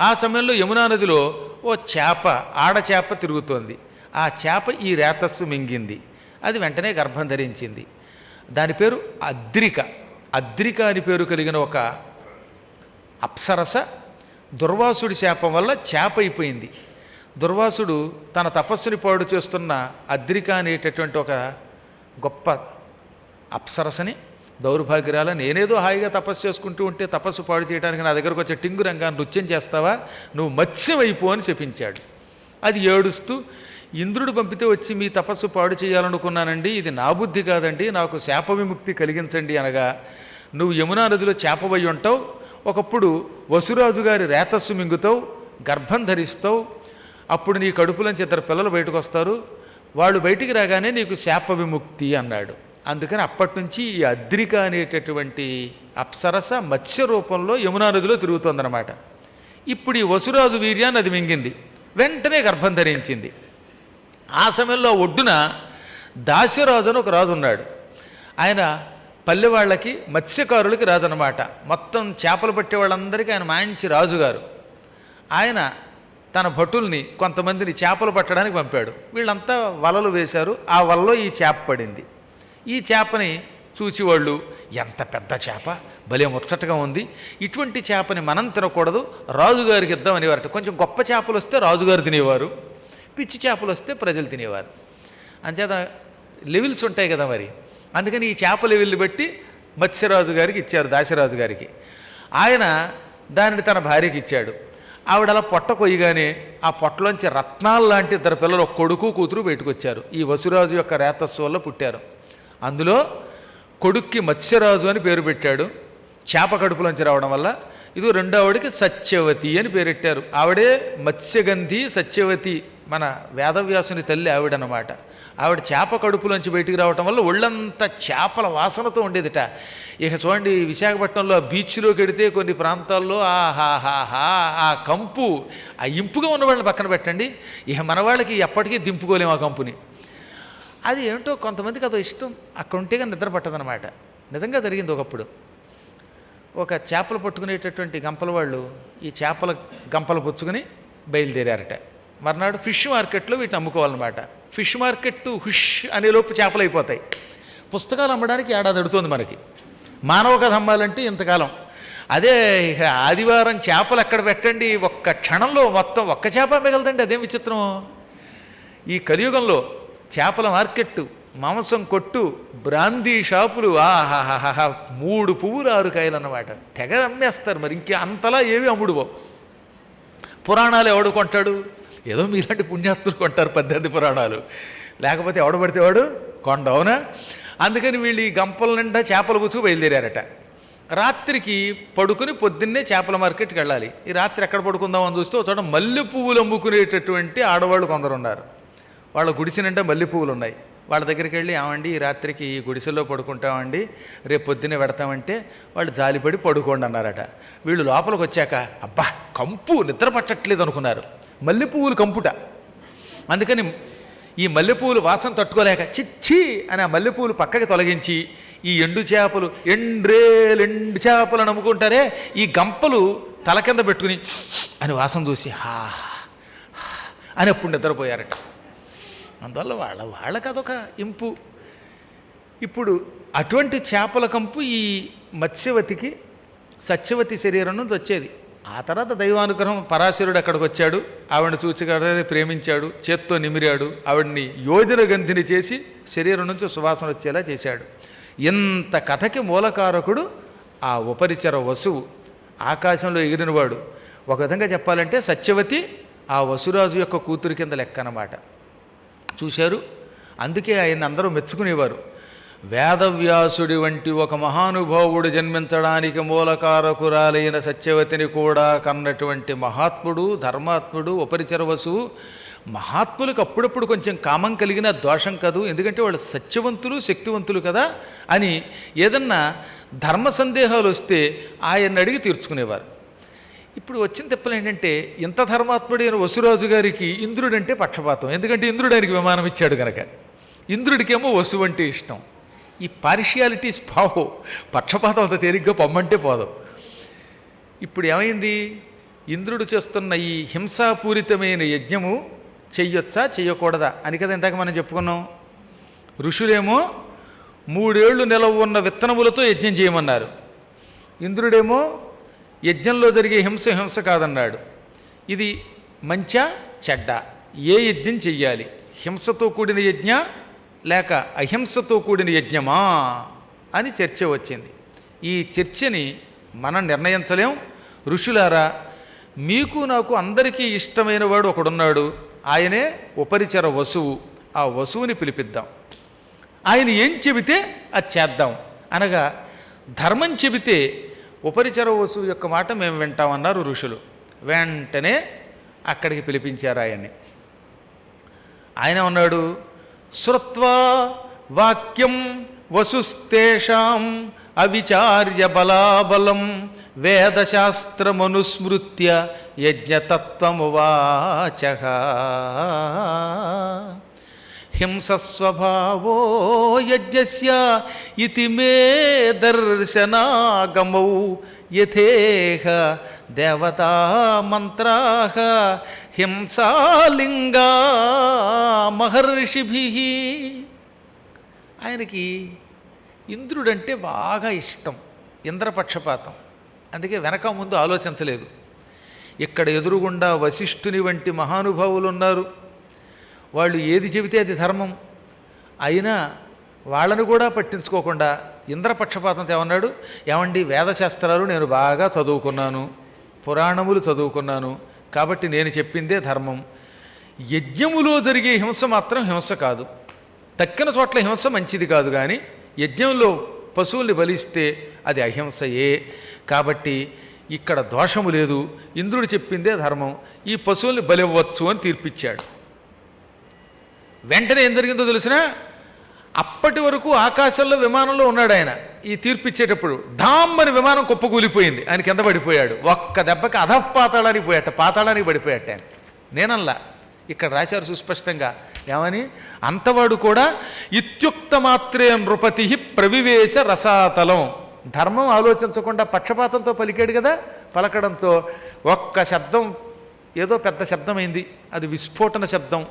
ఆ సమయంలో యమునా నదిలో ఓ చేప ఆడచేప తిరుగుతోంది. ఆ చేప ఈ రేతస్సు మింగింది. అది వెంటనే గర్భం ధరించింది. దాని పేరు అద్రిక. అద్రిక అని పేరు కలిగిన ఒక అప్సరస దుర్వాసుడి శాపం వల్ల చేప అయిపోయింది. దుర్వాసుడు తన తపస్సుని పాడు చేస్తున్న అద్రిక అనేటటువంటి ఒక గొప్ప అప్సరసని దౌర్భాగ్యాల నేనేదో హాయిగా తపస్సు చేసుకుంటూ ఉంటే తపస్సు పాడు చేయడానికి నా దగ్గరకు వచ్చే టింగు రంగా నృత్యం చేస్తావా? నువ్వు మత్స్యం అని చెప్పించాడు. అది ఏడుస్తూ ఇంద్రుడు పంపితే వచ్చి మీ తపస్సు పాడు చేయాలనుకున్నానండి ఇది నా బుద్ధి కాదండి నాకు శాప విముక్తి కలిగించండి అనగా నువ్వు యమునా నదిలో చేపవై ఉంటావు ఒకప్పుడు వసురాజు గారి రేతస్సు మింగుతావు గర్భం ధరిస్తావు అప్పుడు నీ కడుపులోంచి ఇద్దరు పిల్లలు బయటకు వస్తారు వాళ్ళు బయటికి రాగానే నీకు శాప విముక్తి అన్నాడు. అందుకని అప్పటి నుంచి ఈ అద్రిక అనేటటువంటి అప్సరస మత్స్య రూపంలో యమునా నదిలో తిరుగుతోందనమాట ఇప్పుడు ఈ వసురాజు వీర్యాన్ని అది మింగింది. వెంటనే గర్భం ధరించింది. ఆ సమయంలో ఒడ్డున దాస్యరాజు అని ఒక రాజు ఉన్నాడు. ఆయన పల్లె వాళ్ళకి మత్స్యకారులకి రాజు అనమాట మొత్తం చేపలు పట్టే వాళ్ళందరికీ ఆయన మంచి రాజుగారు. ఆయన తన భటుల్ని కొంతమందిని చేపలు పట్టడానికి పంపాడు. వీళ్ళంతా వలలు వేశారు. ఆ వలలో ఈ చేప పడింది. ఈ చేపని చూసేవాళ్ళు ఎంత పెద్ద చేప భలే ముచ్చటగా ఉంది. ఇటువంటి చేపని మనం తినకూడదు రాజుగారికి ఇద్దాం అనేవారట కొంచెం గొప్ప చేపలు వస్తే రాజుగారు తినేవారు పిచ్చి చేపలు వస్తే ప్రజలు తినేవారు. అంచేత లెవెల్స్ ఉంటాయి కదా మరి. అందుకని ఈ చేప లెవెల్ని బట్టి మత్స్యరాజు గారికి ఇచ్చారు దాసిరాజు గారికి ఆయన దానిని తన భార్యకి ఇచ్చాడు. ఆవిడ అలా పొట్ట కొయ్యగానే ఆ పొట్టలోంచి రత్నాలు లాంటి ఇద్దరు పిల్లలు కొడుకు కూతురు బయటకొచ్చారు. ఈ వసురాజు యొక్క రేతస్సు వల్ల పుట్టారు. అందులో కొడుక్కి మత్స్యరాజు అని పేరు పెట్టాడు. చేప కడుపులోంచి రావడం వల్ల ఇది రెండో ఆవిడకి సత్యవతి అని పేరెట్టారు. ఆవిడే మత్స్యగంధి సత్యవతి మన వేదవ్యాసుని తల్లి ఆవిడనమాట. ఆవిడ చేప కడుపులోంచి బయటికి రావటం వల్ల ఒళ్ళంతా చేపల వాసనతో ఉండేదిట. ఇక చూడండి విశాఖపట్నంలో ఆ బీచ్లోకి వెడితే కొన్ని ప్రాంతాల్లో ఆహాహాహా ఆ కంపు ఆ ఇంపుగా ఉన్న వాళ్ళని పక్కన పెట్టండి. ఇక మన వాళ్ళకి ఎప్పటికీ దింపుకోలేము ఆ కంపుని. అది ఏంటో కొంతమందికి అదో ఇష్టం. అక్కడ ఉంటే కానీ నిద్ర పట్టదనమాట నిజంగా జరిగింది ఒకప్పుడు. ఒక చేపలు పట్టుకునేటటువంటి గంపల వాళ్ళు ఈ చేపల గంపలు పుచ్చుకుని బయలుదేరారట. మర్నాడు ఫిష్ మార్కెట్లో వీటిని అమ్ముకోవాలన్నమాట. ఫిష్ మార్కెట్ హుష్ అనే లోపు చేపలు అయిపోతాయి. పుస్తకాలు అమ్మడానికి ఏడాది అడుతుంది మనకి. మానవ కథ అమ్మాలంటే ఇంతకాలం. అదే ఆదివారం చేపలు అక్కడ పెట్టండి? ఒక్క క్షణంలో మొత్తం ఒక్క చేప మిగలదండి. అదేం విచిత్రం. ఈ కలియుగంలో చేపల మార్కెట్టు మాంసం కొట్టు బ్రాందీ షాపులు ఆహాహాహా మూడు పువ్వులు ఆరు కాయలు అన్నమాట తెగ అమ్మేస్తారు మరి ఇంకే అంతలా ఏవి అమ్ముడువో. పురాణాలు ఎవడు కొంటాడు? ఏదో మీలాంటి పుణ్యాత్తులు కొంటారు పద్దెనిమిది పురాణాలు. లేకపోతే ఎవడు పడితే వాడు కొండ అవునా? అందుకని వీళ్ళు ఈ గంపల నిండా చేపల పుచ్చుకు బయలుదేరారట. రాత్రికి పడుకుని పొద్దున్నే చేపల మార్కెట్కి వెళ్ళాలి. ఈ రాత్రి ఎక్కడ పడుకుందామని చూస్తే ఒక చోట మల్లె పువ్వులు అమ్ముకునేటటువంటి ఆడవాళ్ళు కొందరు ఉన్నారు వాళ్ళ గుడిసె నిండా మల్లె పువ్వులు ఉన్నాయి వాళ్ళ దగ్గరికి వెళ్ళి ఏమండి ఈ రాత్రికి ఈ గుడిసెలో పడుకుంటామండి రేపు పొద్దున్నే పెడతామంటే వాళ్ళు జాలిపడి పడుకోండి అన్నారట. వీళ్ళు లోపలికి వచ్చాక అబ్బా కంపు నిద్ర పట్టట్లేదు అనుకున్నారు. మల్లె పువ్వులు కంపుట. అందుకని ఈ మల్లెపూలు వాసన తట్టుకోలేక చిచ్చి అని ఆ మల్లెపూలు పక్కకి తొలగించి ఈ ఎండు చేపలు ఎండ్రేలు ఎండు చేపలు నమ్ముకుంటారే ఈ గంపలు తల కింద పెట్టుకుని అని వాసన చూసి హా అని అప్పుడు నిద్రపోయారట. అందువల్ల వాళ్ళ వాళ్ళకి అదొక ఇంపు. ఇప్పుడు అటువంటి చేపల కంపు ఈ మత్స్యవతికి సత్యవతి శరీరం నుంచి వచ్చేది. ఆ తర్వాత దైవానుగ్రహం పరాశరుడు అక్కడికి వచ్చాడు. ఆవిడని చూచి ప్రేమించాడు చేత్తో నిమిరాడు ఆవిడ్ని యోజన గంధిని చేసి శరీరం నుంచి సువాసన వచ్చేలా చేశాడు. ఇంత కథకి మూలకారకుడు ఆ ఉపరిచర వసువు ఆకాశంలో ఎగిరినవాడు. ఒక విధంగా చెప్పాలంటే సత్యవతి ఆ వసురాజు యొక్క కూతురు కింద లెక్క అన్నమాట. చూశారు. అందుకే ఆయన అందరూ మెచ్చుకునేవారు. వేదవ్యాసుడి వంటి ఒక మహానుభావుడు జన్మించడానికి మూలకారకురాలైన సత్యవతిని కూడా కన్నటువంటి మహాత్ముడు ధర్మాత్ముడు ఉపరిచరవసు మహాత్ములకు అప్పుడప్పుడు కొంచెం కామం కలిగిన దోషం కాదు ఎందుకంటే వాళ్ళు సత్యవంతులు శక్తివంతులు కదా అని ఏదన్నా ధర్మ సందేహాలు వస్తే ఆయన్ని అడిగి తీర్చుకునేవారు. ఇప్పుడు వచ్చిన తిప్పలు ఏంటంటే ఇంత ధర్మాత్ముడైన వసురాజు గారికి ఇంద్రుడంటే పక్షపాతం. ఎందుకంటే ఇంద్రుడు ఆయనకి విమానం ఇచ్చాడు కనుక ఇంద్రుడికేమో వసు అంటే ఇష్టం. ఈ పార్షియాలిటీస్ పావు పక్షపాతం అంత తేలిగ్గా పొమ్మంటే పోదాం. ఇప్పుడు ఏమైంది? ఇంద్రుడు చేస్తున్న ఈ హింసాపూరితమైన యజ్ఞము చెయ్యొచ్చా చెయ్యకూడదా అని కదా ఇందాక మనం చెప్పుకున్నాం. ఋషులేమో మూడేళ్ళు నిలవ ఉన్న విత్తనములతో యజ్ఞం చేయమన్నారు. ఇంద్రుడేమో యజ్ఞంలో జరిగే హింస హింస కాదన్నాడు. ఇది మంచా చెడ్డ? ఏ యజ్ఞం చెయ్యాలి? హింసతో కూడిన యజ్ఞ లేక అహింసతో కూడిన యజ్ఞమా? అని చర్చ వచ్చింది. ఈ చర్చని మనం నిర్ణయించలేం. ఋషులారా మీకు నాకు అందరికీ ఇష్టమైన వాడు ఒకడున్నాడు. ఆయనే ఉపరిచర వసువు. ఆ వసువుని పిలిపిద్దాం. ఆయన ఏం చెబితే అది చేద్దాం. అనగా ధర్మం చెబితే ఉపరిచర వసువు యొక్క మాట మేము వింటామన్నారు ఋషులు. వెంటనే అక్కడికి పిలిపించారు ఆయన్ని. ఆయన ఉన్నాడు శ్రుత్వా వాక్యం వసుస్తేషాం అవిచార్య బలాబలం వేదశాస్త్రమనుస్మృత్య యజ్ఞతత్వమువాచ. హింసస్వభావో యజ్ఞస్య ఇతి మే దర్శనాగమౌ యథేహ దేవతా మంత్రా హింసాలింగా మహర్షిభి. ఆయనకి ఇంద్రుడంటే బాగా ఇష్టం ఇంద్రపక్షపాతం. అందుకే వెనక ముందు ఆలోచించలేదు. ఇక్కడ ఎదురుగుండా వశిష్ఠుని వంటి మహానుభావులు ఉన్నారు వాళ్ళు ఏది చెబితే అది ధర్మం. అయినా వాళ్ళను కూడా పట్టించుకోకుండా ఇంద్రపక్షపాతంతో ఏమన్నాడు? ఏమండి వేదశాస్త్రాలు నేను బాగా చదువుకున్నాను పురాణములు చదువుకున్నాను కాబట్టి నేను చెప్పిందే ధర్మం. యజ్ఞములో జరిగే హింస మాత్రం హింస కాదు. తక్కిన చోట్ల హింస మంచిది కాదు కానీ యజ్ఞంలో పశువుల్ని బలిస్తే అది అహింసయే. కాబట్టి ఇక్కడ దోషము లేదు. ఇంద్రుడు చెప్పిందే ధర్మం. ఈ పశువుల్ని బలివ్వచ్చు అని తీర్పిచ్చాడు. వెంటనే ఏం జరిగిందో తెలిసిన అప్పటి వరకు ఆకాశంలో విమానంలో ఉన్నాడు ఆయన. ఈ తీర్పిచ్చేటప్పుడు ధామ్ అని విమానం కుప్పకూలిపోయింది. ఆయన కింద పడిపోయాడు? ఒక్క దెబ్బకి అధపాతాళానికి పోయాట పాతాళానికి పడిపోయాట ఆయన. నేనల్లా ఇక్కడ రాశారు సుస్పష్టంగా. ఏమని? అంతవాడు కూడా ఇత్యుక్త మాత్రే నృపతి ప్రవివేశ రసాతలం. ధర్మం ఆలోచించకుండా పక్షపాతంతో పలికాడు కదా పలకడంతో ఒక్క శబ్దం ఏదో పెద్ద శబ్దమైంది. అది విస్ఫోటన శబ్దం.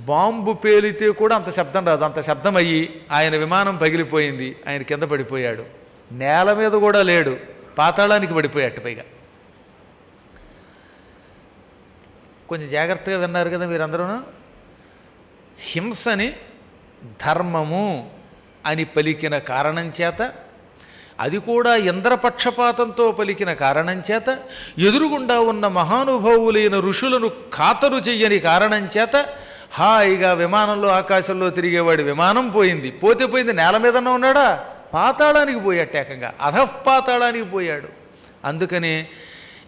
బాంబు పేలితే కూడా అంత శబ్దం రాదు. అంత శబ్దం అయ్యి ఆయన విమానం పగిలిపోయింది. ఆయన కింద పడిపోయాడు. నేల మీద కూడా లేడు. పాతాళానికి పడిపోయాట పైగా. కొంచెం జాగ్రత్తగా విన్నారు కదా మీరందరూ హింసని ధర్మము అని పలికిన కారణం చేత అది కూడా ఇంద్రపక్షపాతంతో పలికిన కారణం చేత ఎదురుగుండా ఉన్న మహానుభావులైన ఋషులను ఖాతరు చెయ్యని కారణం చేత హాయిగా విమానంలో ఆకాశంలో తిరిగేవాడు విమానం పోయింది. పోతే పోయింది నేల మీదనే ఉన్నాడా? పాతాళానికి పోయాడు ఏకంగా. అధపాతాళానికి పోయాడు. అందుకని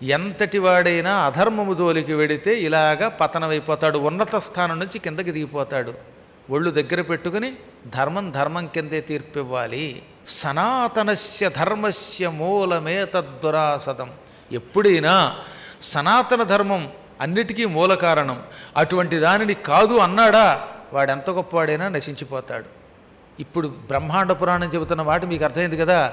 ఎంతటి వాడైనా అధర్మము జోలికి వెడితే ఇలాగా పతనమైపోతాడు. ఉన్నత స్థానం నుంచి కిందకి దిగిపోతాడు. ఒళ్ళు దగ్గర పెట్టుకుని ధర్మం ధర్మం కిందే తీర్పివ్వాలి. సనాతనస్య ధర్మస్య మూలమే తద్దురాసదం ఎప్పుడైనా సనాతన ధర్మం అన్నిటికీ మూల కారణం. అటువంటి దానిని కాదు అన్నాడా? వాడెంత గొప్పవాడైనా నశించిపోతాడు. ఇప్పుడు బ్రహ్మాండ పురాణం చెబుతున్న మాట మీకు అర్థమైంది కదా?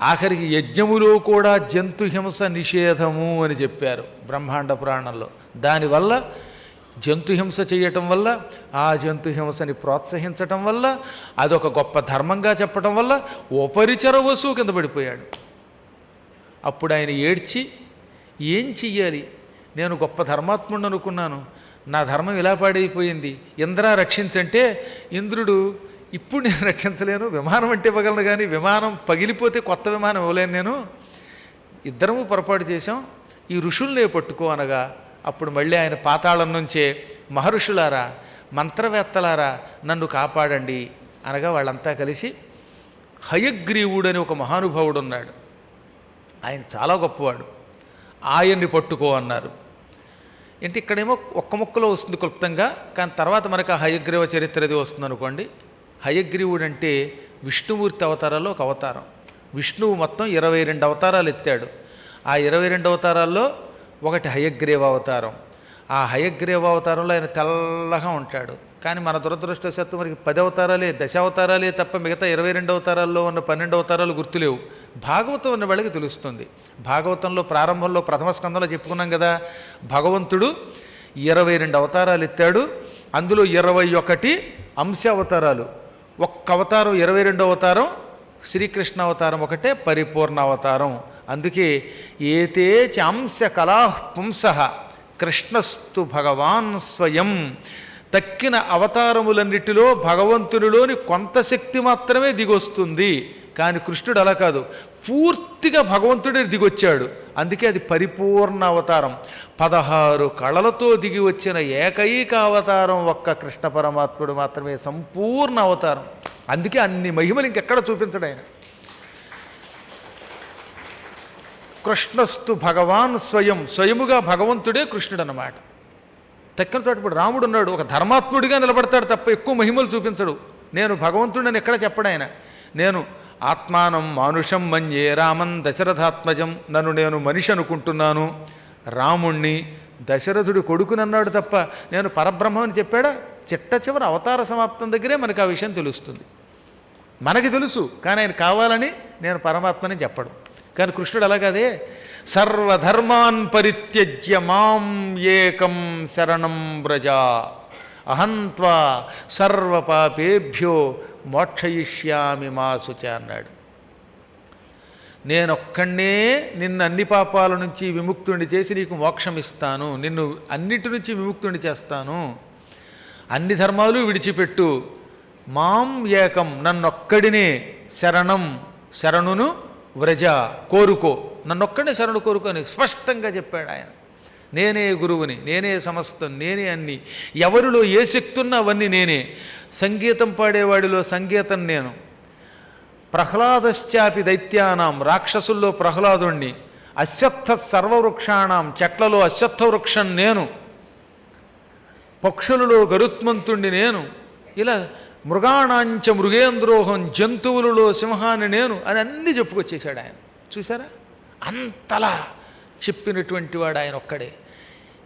ఆఖరికి యజ్ఞములో కూడా జంతు హింస నిషేధము అని చెప్పారు బ్రహ్మాండ పురాణంలో. దానివల్ల జంతు హింస చేయటం వల్ల ఆ జంతు హింసని ప్రోత్సహించటం వల్ల అదొక గొప్ప ధర్మంగా చెప్పటం వల్ల ఉపరిచర వసువు కింద పడిపోయాడు. అప్పుడు ఆయన ఏడ్చి ఏం చెయ్యాలి? నేను గొప్ప ధర్మాత్ముడు అనుకున్నాను. నా ధర్మం ఇలా పాడైపోయింది. ఇంద్ర రక్షించంటే ఇంద్రుడు ఇప్పుడు నేను రక్షించలేను విమానం అంటే ఇవ్వగలను కానీ విమానం పగిలిపోతే కొత్త విమానం ఇవ్వలేను నేను. ఇద్దరము పొరపాటు చేశాం. ఈ ఋషుల్నే పట్టుకో అనగా అప్పుడు మళ్ళీ ఆయన పాతాళం నుంచే మహర్షులారా మంత్రవేత్తలారా నన్ను కాపాడండి. అనగా వాళ్ళంతా కలిసి హయగ్రీవుడు అని ఒక మహానుభావుడు ఉన్నాడు. ఆయన చాలా గొప్పవాడు. ఆయన్ని పట్టుకో అన్నారు. ఏంటి ఇక్కడేమో ఒక్క ముక్కలో వస్తుంది క్లుప్తంగా కానీ తర్వాత మనకు ఆ హయగ్రీవ చరిత్ర అది వస్తుంది అనుకోండి హయగ్రీవుడు అంటే విష్ణుమూర్తి అవతారాల్లో ఒక అవతారం. విష్ణువు మొత్తం ఇరవై రెండు అవతారాలు ఎత్తాడు. ఆ ఇరవై రెండు అవతారాల్లో ఒకటి హయగ్రీవ అవతారం. ఆ హయగ్రీవ అవతారంలో ఆయన తెల్లగా ఉంటాడు. కానీ మన దురదృష్టవశాత్తు మనకి పది అవతారాలే దశావతారాలే తప్ప మిగతా ఇరవై రెండు అవతారాల్లో ఉన్న పన్నెండు అవతారాలు గుర్తులేవు. భాగవతం ఉన్న వాళ్ళకి తెలుస్తుంది. భాగవతంలో ప్రారంభంలో ప్రథమ స్కందంలో చెప్పుకున్నాం కదా భగవంతుడు ఇరవై రెండు అవతారాలు ఎత్తాడు. అందులో ఇరవై ఒకటి అంశ అవతారాలు ఒక్క అవతారం ఇరవై రెండో అవతారం శ్రీకృష్ణ అవతారం ఒకటే పరిపూర్ణ అవతారం అందుకే ఏతే చాంశ కళా పుంస కృష్ణస్తు భగవాన్ స్వయం. తక్కిన అవతారములన్నిటిలో భగవంతునిలోని కొంత శక్తి మాత్రమే దిగొస్తుంది. కానీ కృష్ణుడు అలా కాదు. పూర్తిగా భగవంతుడే దిగొచ్చాడు. అందుకే అది పరిపూర్ణ అవతారం. పదహారు కళలతో దిగి వచ్చిన ఏకైక అవతారం ఒక్క కృష్ణ పరమాత్ముడు మాత్రమే. సంపూర్ణ అవతారం. అందుకే అన్ని మహిమలు ఇంకెక్కడ చూపించడు ఆయన. కృష్ణస్తు భగవాన్ స్వయం. స్వయముగా భగవంతుడే కృష్ణుడు అన్నమాట తక్కిన చోట ఇప్పుడు రాముడు ఉన్నాడు ఒక ధర్మాత్ముడిగా నిలబడతాడు తప్ప ఎక్కువ మహిమలు చూపించడు. నేను భగవంతుడిని ఎక్కడ చెప్పడు ఆయన. నేను ఆత్మానం మానుషం మన్యే రామన్ దశరథాత్మజం నన్ను నేను మనిషి అనుకుంటున్నాను. రాముణ్ణి దశరథుడు కొడుకునన్నాడు తప్ప నేను పరబ్రహ్మని చెప్పాడా? చిట్ట చివరి అవతార సమాప్తం దగ్గరే మనకు ఆ విషయం తెలుస్తుంది. మనకి తెలుసు కానీ ఆయన కావాలని నేను పరమాత్మని చెప్పడు. కానీ కృష్ణుడు అలాగదే సర్వధర్మాన్ పరిత్యజ్య మాం ఏకం శరణం వ్రజ. అహంత్వా సర్వపాపేభ్యో మోక్షయిష్యామి మాసుచ అన్నాడు. నేనొక్కడే నిన్ను అన్ని పాపాల నుంచి విముక్తుని చేసి నీకు మోక్షం ఇస్తాను నిన్ను అన్నిటి నుంచి విముక్తుని చేస్తాను. అన్ని ధర్మాలు విడిచిపెట్టు. మాం ఏకం నన్నొక్కడినే శరణం శరణును వ్రజ కోరుకో. నన్నొక్కడే శరణు కోరుకొని స్పష్టంగా చెప్పాడు ఆయన. నేనే గురువుని నేనే సమస్తం నేనే అన్ని. ఎవరిలో ఏ శక్తి ఉన్నా అవన్నీ నేనే. సంగీతం పాడేవాడిలో సంగీతం నేను. ప్రహ్లాదశ్చాపి దైత్యానాం రాక్షసుల్లో ప్రహ్లాదుణ్ణి. అశ్వత్థ సర్వవృక్షాణం చెట్లలో అశ్వత్థ వృక్షం నేను. పక్షులలో గరుత్మంతుణ్ణి నేను. ఇలా మృగాణాంచ మృగేంద్రోహం జంతువులలో సింహాన్ని నేను అని అన్నీ చెప్పుకొచ్చేసాడు ఆయన. చూసారా అంతలా చెప్పినటువంటి వాడు ఆయన ఒక్కడే.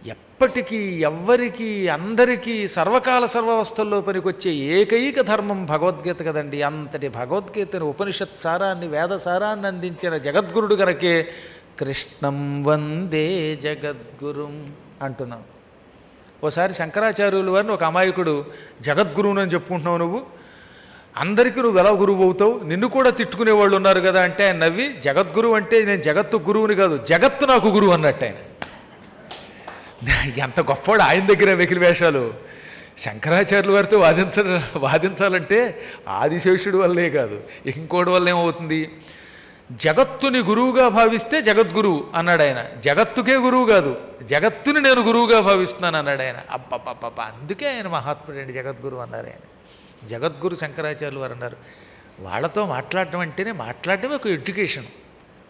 ఎప్పటికీ ఎవ్వరికీ అందరికీ సర్వకాల సర్వావస్థల్లో పనికొచ్చే ఏకైక ధర్మం భగవద్గీత కదండి. అంతటి భగవద్గీతను ఉపనిషత్ సారాన్ని వేద సారాన్ని అందించిన జగద్గురుడు కనుకే కృష్ణం వందే జగద్గురుం అంటున్నాం. ఓసారి శంకరాచార్యులు వారిని ఒక అమాయకుడు జగద్గురువునని అని చెప్పుకుంటున్నావు నువ్వు. అందరికీ నువ్వు ఎలా గురువు అవుతావు? నిన్ను కూడా తిట్టుకునే వాళ్ళు ఉన్నారు కదా అంటే ఆయన నవ్వి జగద్గురువు అంటే నేను జగత్తు గురువుని కాదు జగత్తు నాకు గురువు అన్నట్టు ఆయన. ఎంత గొప్పవాడు ఆయన దగ్గర వెకిలి వేషాలు. శంకరాచార్యుల వారితో వాదించ వాదించాలంటే ఆదిశేషుడు వల్లే కాదు ఇంకోటి వల్ల ఏమవుతుంది? జగత్తుని గురువుగా భావిస్తే జగద్గురువు అన్నాడు ఆయన జగత్తుకే గురువు కాదు జగత్తుని నేను గురువుగా భావిస్తున్నాను అన్నాడు ఆయన అందుకే ఆయన మహాత్ముడండి జగద్గురు అన్నారు ఆయన. జగద్గురు శంకరాచార్యులు వారు అన్నారు వాళ్ళతో మాట్లాడటం అంటేనే మాట్లాడటమే ఒక ఎడ్యుకేషన్.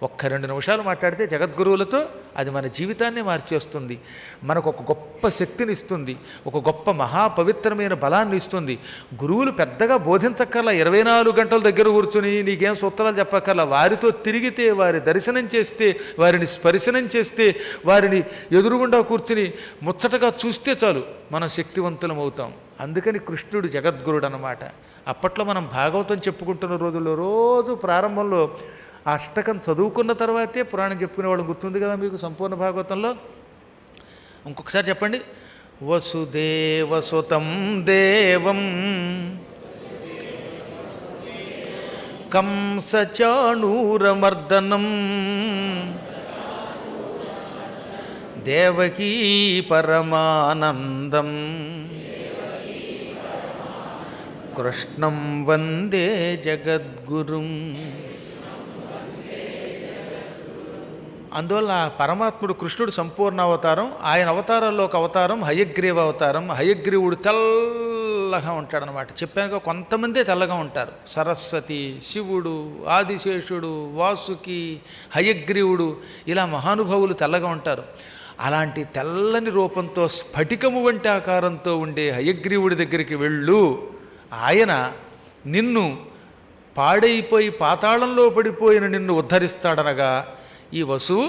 ఒక్క రెండు నిమిషాలు మాట్లాడితే జగద్గురువులతో అది మన జీవితాన్ని మార్చేస్తుంది మనకు ఒక గొప్ప శక్తిని ఇస్తుంది. ఒక గొప్ప మహాపవిత్రమైన బలాన్ని ఇస్తుంది. గురువులు పెద్దగా బోధించక్కర్లా. ఇరవై నాలుగు గంటల దగ్గర కూర్చుని నీకేం సూత్రాలు చెప్పక్కర్లా. వారితో తిరిగితే వారి దర్శనం చేస్తే వారిని స్పర్శనం చేస్తే వారిని ఎదురుగుండా కూర్చుని ముచ్చటగా చూస్తే చాలు మనం శక్తివంతులం అవుతాం. అందుకని కృష్ణుడు జగద్గురుడు అనమాట అప్పట్లో మనం భాగవతం చెప్పుకుంటున్న రోజుల్లో రోజు ప్రారంభంలో ఆ అష్టకం చదువుకున్న తర్వాతే పురాణం చెప్పుకునేవాడు గుర్తుంది కదా మీకు సంపూర్ణ భాగవతంలో? ఇంకొకసారి చెప్పండి. వసుదేవసుతం దేవం కంసచాణూరమర్దనం దేవకీ పరమానందం కృష్ణం వందే జగద్గురుం అందువల్ల పరమాత్ముడు కృష్ణుడు సంపూర్ణ అవతారం ఆయన అవతారాల్లో ఒక అవతారం హయగ్రీవ అవతారం. హయగ్రీవుడు తెల్లగా ఉంటాడనమాట. చెప్పానుగా కొంతమందే తెల్లగా ఉంటారు. సరస్వతి శివుడు ఆదిశేషుడు వాసుకి హయగ్రీవుడు ఇలా మహానుభావులు తెల్లగా ఉంటారు. అలాంటి తెల్లని రూపంతో స్ఫటికము వంటి ఆకారంతో ఉండే హయగ్రీవుడి దగ్గరికి వెళ్ళు. ఆయన నిన్ను పాడైపోయి పాతాళంలో పడిపోయిన నిన్ను ఉద్ధరిస్తాడనగా ఈ వసువు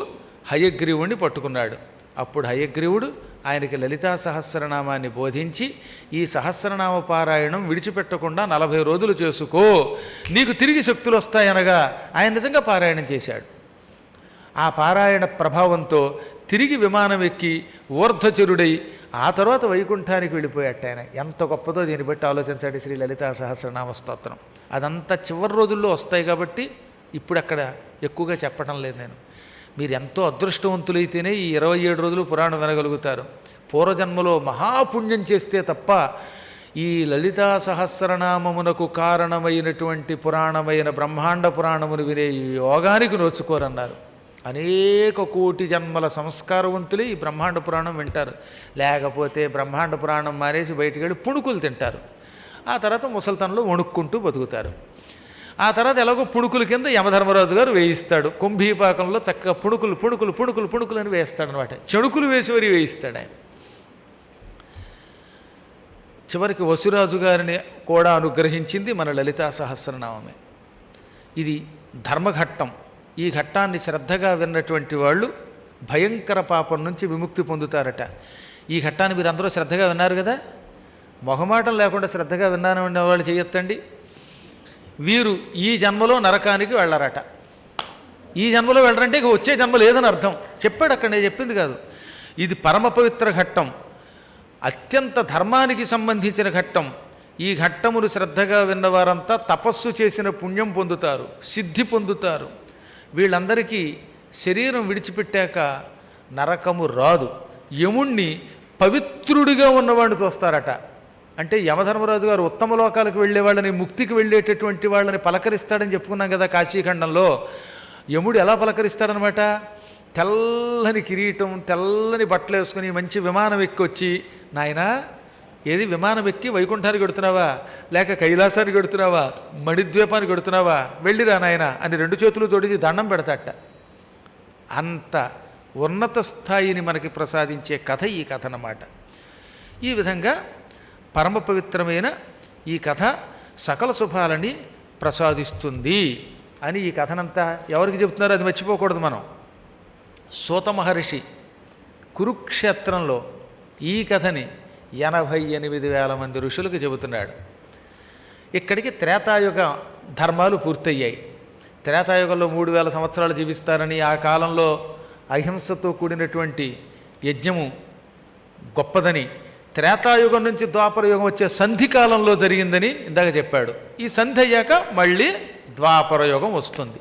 హయగ్రీవుణ్ణి పట్టుకున్నాడు. అప్పుడు హయగ్రీవుడు ఆయనకి లలితా సహస్రనామాన్ని బోధించి ఈ సహస్రనామ పారాయణం విడిచిపెట్టకుండా నలభై రోజులు చేసుకో నీకు తిరిగి శక్తులు వస్తాయనగా ఆయన నిజంగా పారాయణం చేశాడు. ఆ పారాయణ ప్రభావంతో తిరిగి విమానం ఎక్కి ఊర్ధ్వచరుడై ఆ తర్వాత వైకుంఠానికి వెళ్ళిపోయాట ఆయన. ఎంత గొప్పదో దీన్ని బట్టి ఆలోచించాడు శ్రీ లలితా సహస్రనామ స్తోత్రం. అదంతా చివరి రోజుల్లో వస్తాయి కాబట్టి ఇప్పుడు అక్కడ ఎక్కువగా చెప్పడం లేదు నేను. మీరు ఎంతో అదృష్టవంతులైతేనే ఈ ఇరవై ఏడు రోజులు పురాణం వినగలుగుతారు. పూర్వజన్మలో మహాపుణ్యం చేస్తే తప్ప ఈ లలితా సహస్రనామమునకు కారణమైనటువంటి పురాణమైన బ్రహ్మాండ పురాణమును వినే ఈ యోగానికి నోచుకోరన్నారు. అనేక కోటి జన్మల సంస్కారవంతులే ఈ బ్రహ్మాండ పురాణం వింటారు. లేకపోతే బ్రహ్మాండ పురాణం మానేసి బయటికి వెళ్ళి పుణుకులు తింటారు. ఆ తర్వాత ముసల్తనంలో వణుక్కుంటూ బతుకుతారు. ఆ తర్వాత ఎలాగో పుణుకుల కింద యమధర్మరాజు గారు వేయిస్తాడు. కుంభీపాకంలో చక్కగా పుణుకులు పుణుకులు పుణుకులు పుణుకులు అని వేస్తాడు అనమాట చెణుకులు వేసి వరి వేయిస్తాడు ఆయన. చివరికి వసురాజు గారిని కూడా అనుగ్రహించింది మన లలితా సహస్రనామమే ఇది ధర్మఘట్టం. ఈ ఘట్టాన్ని శ్రద్ధగా విన్నటువంటి వాళ్ళు భయంకర పాపం నుంచి విముక్తి పొందుతారట. ఈ ఘట్టాన్ని మీరు అందరూ శ్రద్ధగా విన్నారు కదా? మొహమాటం లేకుండా శ్రద్ధగా విన్నాను వాళ్ళు చేయొత్తండి. వీరు ఈ జన్మలో నరకానికి వెళ్ళరట. ఈ జన్మలో వెళ్ళరంటే ఇక వచ్చే జన్మ లేదని అర్థం. చెప్పాడు అక్కడ నేను చెప్పింది కాదు. ఇది పరమ పవిత్ర ఘట్టం. అత్యంత ధర్మానికి సంబంధించిన ఘట్టం. ఈ ఘట్టమును శ్రద్ధగా విన్నవారంతా తపస్సు చేసిన పుణ్యం పొందుతారు సిద్ధి పొందుతారు. వీళ్ళందరికీ శరీరం విడిచిపెట్టాక నరకము రాదు. యముణ్ణి పవిత్రుడిగా ఉన్నవాడిని చూస్తారట. అంటే యమధర్మరాజు గారు ఉత్తమ లోకాలకు వెళ్ళే వాళ్ళని ముక్తికి వెళ్ళేటటువంటి వాళ్ళని పలకరిస్తాడని చెప్పుకున్నాం కదా కాశీఖండంలో. యముడు ఎలా పలకరిస్తాడనమాట? తెల్లని కిరీటం తెల్లని బట్టలు వేసుకుని మంచి విమానం ఎక్కి వచ్చి నాయనా ఏది విమానం ఎక్కి వైకుంఠానికి పెడుతున్నావా లేక కైలాసానికి పెడుతున్నావా మణిద్వీపానికి పెడుతున్నావా వెళ్ళిరా నాయన అని రెండు చేతులు తోడిచి దండం పెడతాట అంత ఉన్నత స్థాయిని మనకి ప్రసాదించే కథ ఈ కథ అన్నమాట ఈ విధంగా పరమ పవిత్రమైన ఈ కథ సకల శుభాలని ప్రసాదిస్తుంది అని ఈ కథనంతా ఎవరికి చెబుతున్నారో అది మర్చిపోకూడదు మనం. సూత మహర్షి కురుక్షేత్రంలో ఈ కథని ఎనభై ఎనిమిది వేల మంది ఋషులకు చెబుతున్నాడు. ఇక్కడికి త్రేతాయుగ ధర్మాలు పూర్తయ్యాయి. త్రేతాయుగంలో మూడు వేల సంవత్సరాలు జీవిస్తారని ఆ కాలంలో అహింసతో కూడినటువంటి యజ్ఞము గొప్పదని త్రేతాయుగం నుంచి ద్వాపర యుగం వచ్చే సంధి కాలంలో జరిగిందని ఇందాక చెప్పాడు. ఈ సంధి అయ్యాక మళ్ళీ ద్వాపర యుగం వస్తుంది.